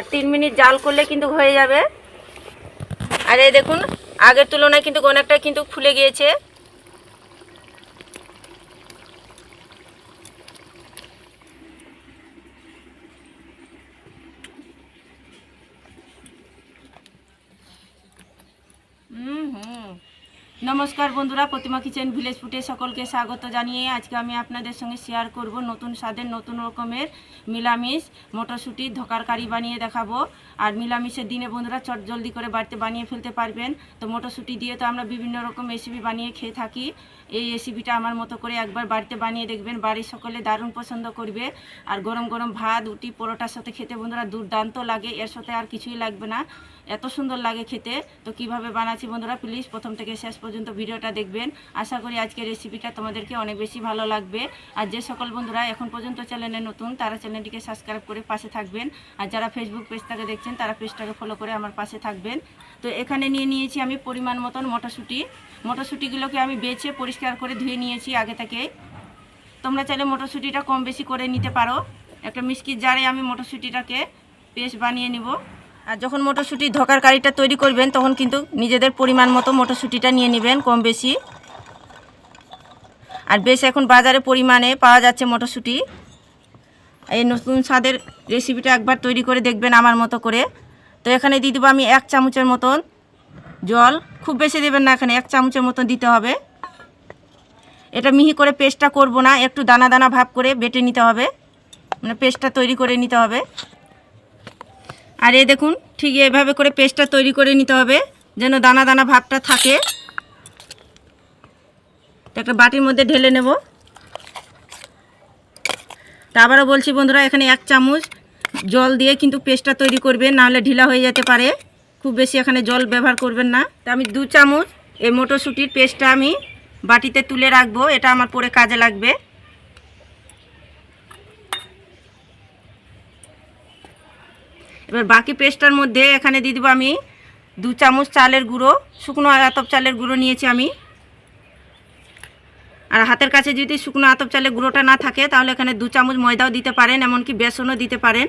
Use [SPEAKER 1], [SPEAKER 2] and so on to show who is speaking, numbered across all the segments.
[SPEAKER 1] আর তিন মিনিট জাল করলে কিন্তু হয়ে যাবে। আর এই দেখুন, আগের তুলনায় কিন্তু অনেকটা কিন্তু খুলে গিয়েছে হুম হুম নমস্কার বন্ধুরা, প্রতিমা কিচেন ভিলেজ ফুটে সকলকে স্বাগত জানিয়ে আজকে আমি আপনাদের সঙ্গে শেয়ার করব নতুন স্বাদের নতুন রকমের মিলামিশ মটরশুঁটি ধোকার কারি বানিয়ে দেখাবো। আর মিলামিশের দিনে বন্ধুরা চট জলদি করে বাড়িতে বানিয়ে ফেলতে পারবেন। তো মটরশুঁটি দিয়ে তো আমরা বিভিন্ন রকম রেসিপি বানিয়ে খেয়ে থাকি। এই রেসিপিটা আমার মতো করে একবার বাড়িতে বানিয়ে দেখবেন, বাড়ির সকলে দারুণ পছন্দ করবে। আর গরম গরম ভাত, রুটি, পরোটার সাথে খেতে বন্ধুরা দুর্দান্ত লাগে, এর সাথে আর কিছুই লাগবে না। এত সুন্দর লাগে খেতে। তো কীভাবে বানাচ্ছি বন্ধুরা প্লিজ প্রথম থেকে শেষ পর্যন্ত ভিডিওটা দেখবেন। আশা করি আজকের রেসিপিটা তোমাদেরকে অনেক বেশি ভালো লাগবে। আর যে সকল বন্ধুরা এখন পর্যন্ত চ্যানেলে নতুন, তারা চ্যানেলটিকে সাবস্ক্রাইব করে পাশে থাকবেন। আর যারা ফেসবুক পেজটাকে দেখছেন, তারা পেজটাকে ফলো করে আমার পাশে থাকবেন। তো এখানে নিয়ে নিয়েছি আমি পরিমাণ মতন মটরশুঁটি। মটরশুঁটিগুলোকে আমি বেছে পরিষ্কার করে ধুয়ে নিয়েছি আগে থেকেই। তোমরা চাইলে মটরশুঁটিটা কম বেশি করে নিতে পারো। একটা মিষ্টির জারে আমি মটরশুঁটিটাকে পেস্ট বানিয়ে নিব। আর যখন মটরশুঁটি ধোকার কারিটা তৈরি করবেন, তখন কিন্তু নিজেদের পরিমাণ মতো মটরশুঁটিটা নিয়ে নেবেন কম বেশি। আর বেশ এখন বাজারে পরিমাণে পাওয়া যাচ্ছে মটরশুঁটি। এই নতুন স্বাদের রেসিপিটা একবার তৈরি করে দেখবেন আমার মতো করে। তো এখানে দিয়ে দেবো আমি এক চামচের মতন জল। খুব বেশি দেবেন না এখানে, এক চামচের মতন দিতে হবে। এটা মিহি করে পেস্টটা করব না, একটু দানা দানা ভাব করে বেটে নিতে হবে। মানে পেস্টটা তৈরি করে নিতে হবে। আর এ দেখুন, ঠিক এভাবে করে পেস্টটা তৈরি করে নিতে হবে, যেন দানা দানা ভাবটা থাকে। একটা বাটির মধ্যে ঢেলে নেব। তা আবারও বলছি বন্ধুরা, এখানে এক চামচ জল দিয়ে কিন্তু পেস্টটা তৈরি করবেন নাহলে ঢিলা হয়ে যেতে পারে। খুব বেশি এখানে জল ব্যবহার করবেন না। তা আমি দু চামচ এই মটরশুঁটির পেস্টটা আমি বাটিতে তুলে রাখব, এটা আমার পরে কাজে লাগবে। এবার বাকি পেস্টটার মধ্যে এখানে দিয়ে দেবো আমি দু চামচ চালের গুঁড়ো, শুকনো আতপ চালের গুঁড়ো নিয়েছি আমি। আর হাতের কাছে যদি শুকনো আতপ চালের গুঁড়োটা না থাকে, তাহলে এখানে দু চামচ ময়দাও দিতে পারেন, এমনকি বেসনও দিতে পারেন।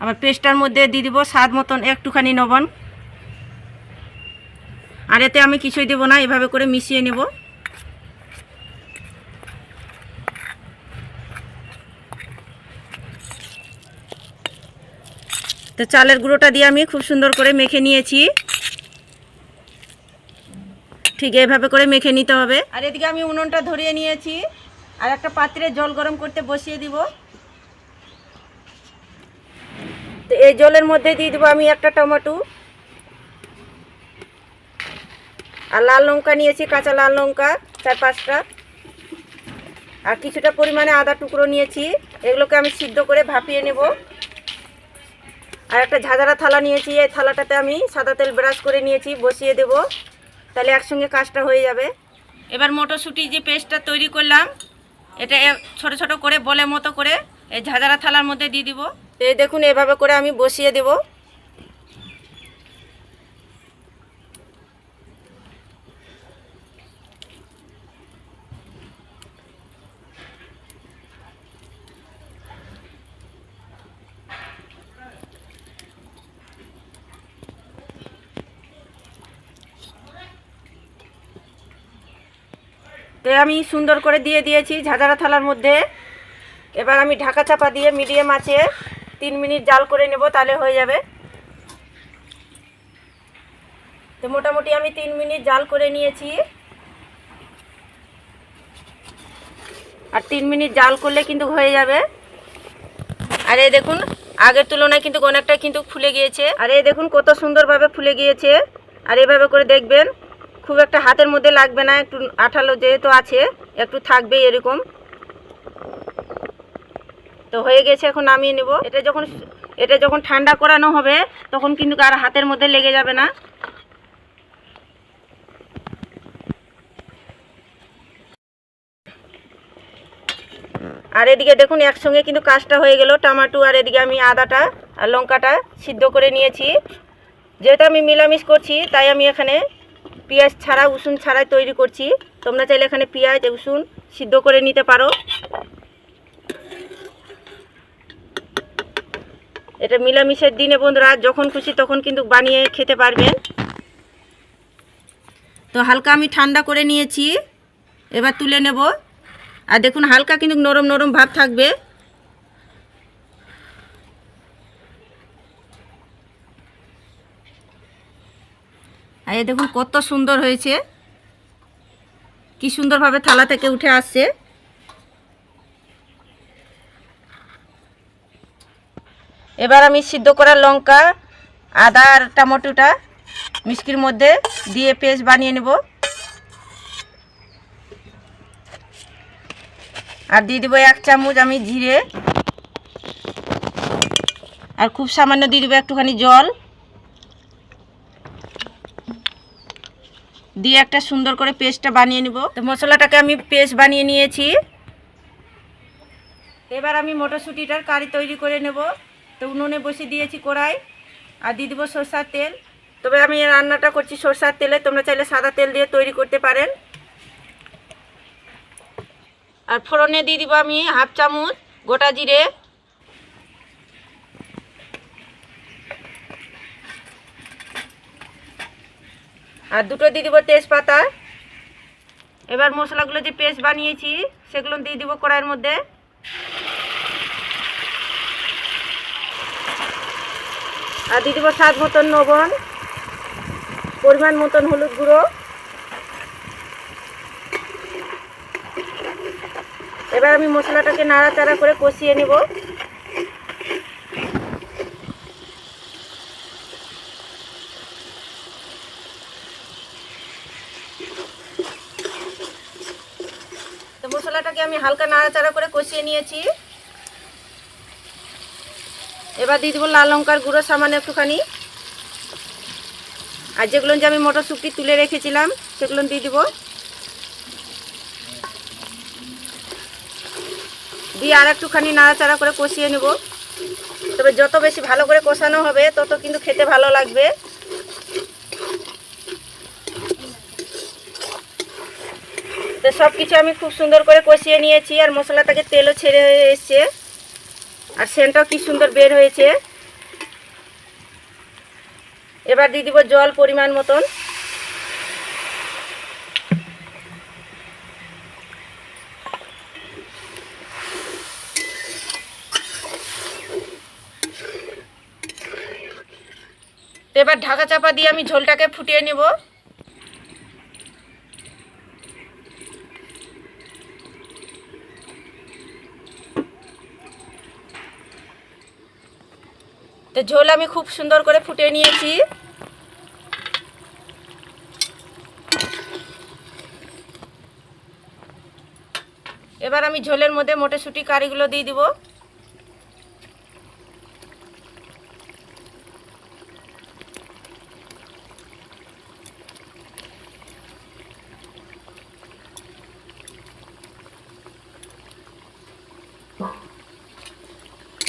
[SPEAKER 1] আবার পেস্টটার মধ্যে দিয়ে দিব স্বাদ মতন একটুখানি নবন আর এতে আমি কিছুই দেবো না, এভাবে করে মিশিয়ে নেব। তো চালের গুঁড়োটা দিয়ে আমি খুব সুন্দর করে মেখে নিয়েছি। ঠিক এইভাবে করে মেখে নিতে হবে। আর এদিকে আমি উনুনটা ধরিয়ে নিয়েছি। আর একটা পাত্রে জল গরম করতে বসিয়ে দিব। তো এই জলের মধ্যে দিয়ে দেবো আমি একটা টমেটো। আর লাল লঙ্কা নিয়েছি, কাঁচা লাল লঙ্কা, চার পাঁচটা। আর কিছুটা পরিমাণে আদা টুকরো নিয়েছি। এগুলোকে আমি সিদ্ধ করে ভাপিয়ে নেব। আর একটা ঝাঁঝারা থালা নিয়েছি, এই থালাটাতে আমি সাদা তেল ব্রাশ করে নিয়েছি, বসিয়ে দেব। তাহলে একসঙ্গে কাজটা হয়ে যাবে। এবার মটরশুঁটি যে পেস্টটা তৈরি করলাম, এটা ছোট ছোট করে বলে মতো করে এই ঝাঁঝারা থালার মধ্যে দিয়ে দিব। এই দেখুন, এভাবে করে আমি বসিয়ে দেব। তো আমি সুন্দর করে দিয়ে দিয়েছি ঝাঁঝারা থালার মধ্যে। এবার আমি ঢাকা চাপা দিয়ে মিডিয়াম আছে তিন মিনিট জাল করে নেব, তাহলে হয়ে যাবে। তো মোটামুটি আমি তিন মিনিট জাল করে নিয়েছি। আর তিন মিনিট জাল করলে কিন্তু হয়ে যাবে। আর এই দেখুন, আগের তুলনায় কিন্তু অনেকটা কিন্তু ফুলে গিয়েছে। আর এই দেখুন, কত সুন্দরভাবে ফুলে গিয়েছে। আর এভাবে করে দেখবেন খুব একটা হাতের মধ্যে লাগবে না, একটু আঠালো যেহেতু আছে, একটু থাকবে এরকম। তো হয়ে গেছে, এখন নামিয়ে নেব। এটা যখন এটা যখন ঠান্ডা করানো হবে, তখন কিন্তু আর হাতের মধ্যে লেগে যাবে না। আর এদিকে দেখুন, একসঙ্গে কিন্তু কাজটা হয়ে গেল, টমাটো আর এদিকে আমি আদাটা আর লঙ্কাটা সিদ্ধ করে নিয়েছি। যেহেতু আমি মিলামিশ করছি, তাই আমি এখানে পেঁয়াজ ছাড়া, উসুন ছাড়াই তৈরি করছি। তোমরা চাইলে এখানে পেঁয়াজ, উসুন সিদ্ধ করে নিতে পারো। এটা মিলামিশের দিনে বন্ধুরা, যখন খুশি তখন কিন্তু বানিয়ে খেতে পারবেন। তো হালকা আমি ঠান্ডা করে নিয়েছি। এবার তুলে নেব। আর দেখুন, হালকা কিন্তু নরম নরম ভাব থাকবে। আর এই দেখুন কত সুন্দর হয়েছে। কি সুন্দরভাবে থালা থেকে উঠে আসছে। এবার আমি সিদ্ধ করা লঙ্কা, আদা আর টমেটোটা মিষ্টির মধ্যে দিয়ে পেস্ট বানিয়ে নেব। আর দিয়ে দেবো এক চামচ আমি জিরে। আর খুব সামান্য দিয়ে দেবো একটুখানি জল। দিয়ে একটা সুন্দর করে পেস্টটা বানিয়ে নিব। তো মশলাটাকে আমি পেস্ট বানিয়ে নিয়েছি। এবার আমি মটরশুঁটিটার কারি তৈরি করে নেব। তো উনুনে বসে দিয়েছি কড়াই আর দিয়ে দেবো সরষার তেল। তবে আমি রান্নাটা করছি সরষার তেলে, তোমরা চাইলে সাদা তেল দিয়ে তৈরি করতে পারেন। আর ফোড়নে দিয়ে দিব আমি হাফ চামচ গোটা জিরে আর দুটো দিয়ে দিব তেজপাতা। এবার মশলাগুলো যে পেস্ট বানিয়েছি, সেগুলো দিয়ে দিব কড়াইয়ের মধ্যে। আর দিয়ে দিব স্বাদ মতন লবণ, পরিমাণ মতন হলুদ গুঁড়ো। এবার আমি মশলাটাকে নাড়াচাড়া করে কষিয়ে নেব তো মশলাটাকে আমি হালকা নাড়াচাড়া করে কষিয়ে নিয়েছি। এবার দিয়ে দেবো লাল লঙ্কার গুঁড়ো সামান্য একটুখানি। আর যেগুলো যে আমি মটরশুঁটি তুলে রেখেছিলাম, সেগুলো দিয়ে দেবো। দিয়ে আর একটুখানি নাড়াচাড়া করে কষিয়ে নেব। তবে যত বেশি ভালো করে কষানো হবে, তত কিন্তু খেতে ভালো লাগবে। তো সব কিছু আমি খুব সুন্দর করে কষিয়ে নিয়েছি আর মশলাটাকে তেলও ছেড়ে হয়ে এসছে। আর সেন্টটাও কি সুন্দর বের হয়েছে। এবার দিয়ে দিব জল পরিমাণ মতন। এবার ঢাকা চাপা দিয়ে আমি ঝোলটাকে ফুটিয়ে নেব। ঝোল আমি খুব সুন্দর করে ফুটিয়ে নিয়েছি। এবার আমি ঝোলের মধ্যে মটরশুঁটি কারিগুলো দিয়ে দিব।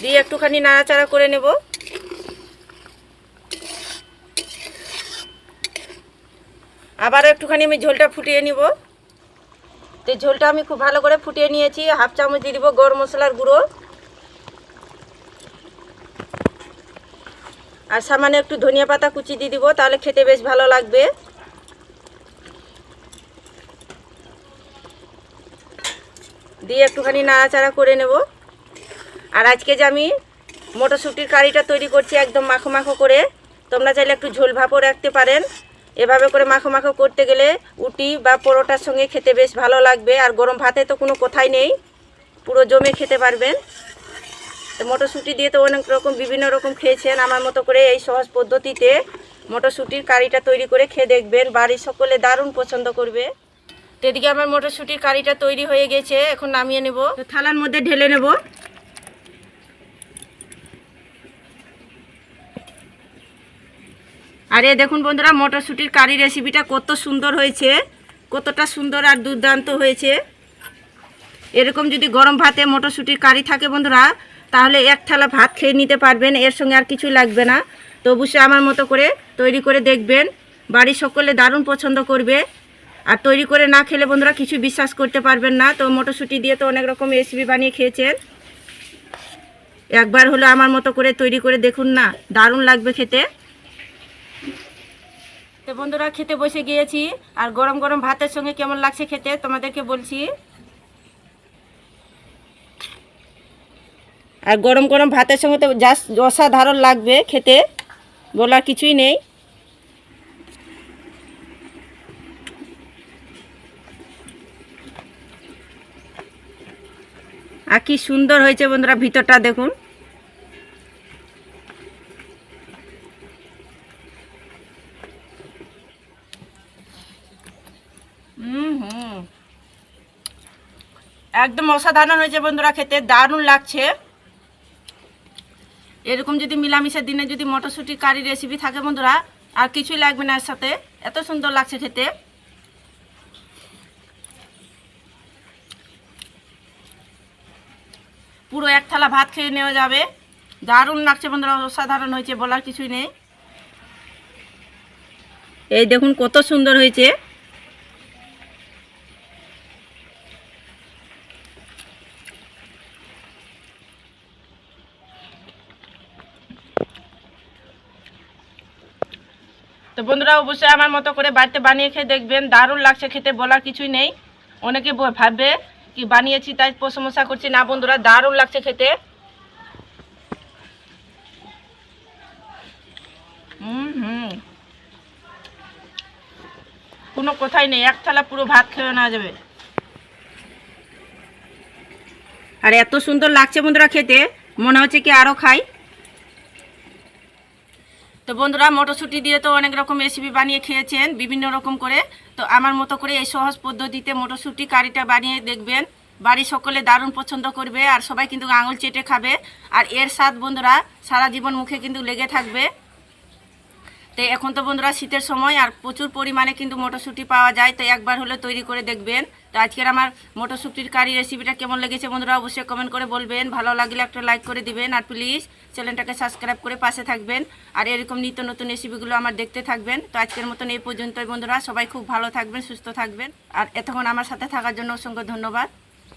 [SPEAKER 1] দিয়ে একটুখানি নাড়াচাড়া করে নেব। আবারও একটুখানি আমি ঝোলটা ফুটিয়ে নিব। তো ঝোলটা আমি খুব ভালো করে ফুটিয়ে নিয়েছি। হাফ চামচ দিয়ে দিব গরম মশলার গুঁড়ো। আর সামান্য একটু ধনিয়া পাতা কুচি দিয়ে দিব, তাহলে খেতে বেশ ভালো লাগবে। দিয়ে একটুখানি নাড়াচাড়া করে নেব। আর আজকে যে আমি মটরশুঁটির কারিটা তৈরি করছি একদম মাখো মাখো করে, তোমরা চাইলে একটু ঝোল ভাপও রাখতে পারেন। এভাবে করে মাখো মাখো করতে গেলে উটি বা পরোটার সঙ্গে খেতে বেশ ভালো লাগবে। আর গরম ভাতে তো কোনো কথাই নেই। পুরো জমে খেতে পারবেন। তো মটরশুঁটি দিয়ে তো অনেক রকম, বিভিন্ন রকম খেয়েছেন। আমার মতো করে এই সহজ পদ্ধতিতে মটরশুঁটির কারিটা তৈরি করে খেয়ে দেখবেন। বাড়ির সকলে দারুণ পছন্দ করবে। তো এদিকে আমার মটরশুঁটির কারিটা তৈরি হয়ে গেছে। এখন নামিয়ে নেব। থালার মধ্যে ঢেলে নেব। আরে দেখুন বন্ধুরা, মটরশুঁটির কারি রেসিপিটা কত সুন্দর হয়েছে, কতটা সুন্দর আর দুর্দান্ত হয়েছে। এরকম যদি গরম ভাতে মটরশুঁটির কারি থাকে বন্ধুরা, তাহলে এক থালা ভাত খেয়ে নিতে পারবেন, এর সঙ্গে আর কিছুই লাগবে না। তো অবশ্যই আমার মতো করে তৈরি করে দেখবেন, বাড়ির সকলে দারুণ পছন্দ করবে। আর তৈরি করে না খেলে বন্ধুরা কিছু বিশ্বাস করতে পারবেন না। তো মটরশুঁটি দিয়ে তো অনেক রকম রেসিপি বানিয়ে খেয়েছেন। একবার হলো আমার মতো করে তৈরি করে দেখুন না, দারুণ লাগবে খেতে। তো বন্ধুরা, খেতে বসে গিয়েছি। আর গরম গরম ভাতের সঙ্গে কেমন লাগছে খেতে, তোমাদেরকে বলছি। আর গরম গরম ভাতের সঙ্গে তো জাস্ট অসাধারণ লাগবে খেতে, বলার কিছুই নেই। আর কি সুন্দর হয়েছে বন্ধুরা ভিতরটা, দেখুন। হুম একদম অসাধারণ হয়েছে বন্ধুরা খেতে, দারুণ লাগছে। এরকম যদি মিলামিশের দিনে যদি মটরশুঁটি কারি রেসিপি থাকে বন্ধুরা, আর কিছুই লাগবে না এর সাথে। এত সুন্দর লাগছে খেতে। পুরো এক থালা ভাত খেয়ে নেওয়া যাবে। দারুণ লাগছে বন্ধুরা, অসাধারণ হয়েছে, বলার কিছুই নেই। এই দেখুন কত সুন্দর হয়েছে। তো বন্ধুরা অবশ্যই আমার মতো করে বাড়িতে বানিয়ে খেয়ে দেখবেন। দারুণ লাগছে খেতে, বলার কিছুই নেই। অনেকে ভাববে কি বানিয়েছি, তাই প্রশংসা করছি। না বন্ধুরা, দারুণ লাগছে খেতে। কোনো কথাই নেই। এক থালা পুরো ভাত খেয়ে নেওয়া যাবে। আর এত সুন্দর লাগছে বন্ধুরা খেতে। মনে হচ্ছে কি আরও খাই। তো বন্ধুরা, মটরশুঁটি দিয়ে তো অনেক রকম রেসিপি বানিয়ে খেয়েছেন, বিভিন্ন রকম করে। তো আমার মতো করে এই সহজ পদ্ধতিতে মটরশুঁটি, কারিটা বানিয়ে দেখবেন। বাড়ি সকলে দারুণ পছন্দ করবে আর সবাই কিন্তু আঙুল চেটে খাবে। আর এর স্বাদ বন্ধুরা, সারা জীবন মুখে কিন্তু লেগে থাকবে। তো এখন তো বন্ধুরা শীতের সময় আর প্রচুর পরিমাণে কিন্তু মটরশুঁটি পাওয়া যায়, তো একবার হলে তৈরি করে দেখবেন। তো আজকের আমার মটরশুঁটির কারি রেসিপিটা কেমন লেগেছে বন্ধুরা অবশ্যই কমেন্ট করে বলবেন। ভালো লাগলে একটা লাইক করে দিবেন আর প্লিজ চ্যানেলটাকে সাবস্ক্রাইব করে পাশে থাকবেন। আর এরকম নিত্য নতুন রেসিপিগুলো আমার দেখতে থাকবেন। তো আজকের মতন এই পর্যন্তই বন্ধুরা। সবাই খুব ভালো থাকবেন, সুস্থ থাকবেন। আর এতক্ষণ আমার সাথে থাকার জন্য অসংখ্য ধন্যবাদ।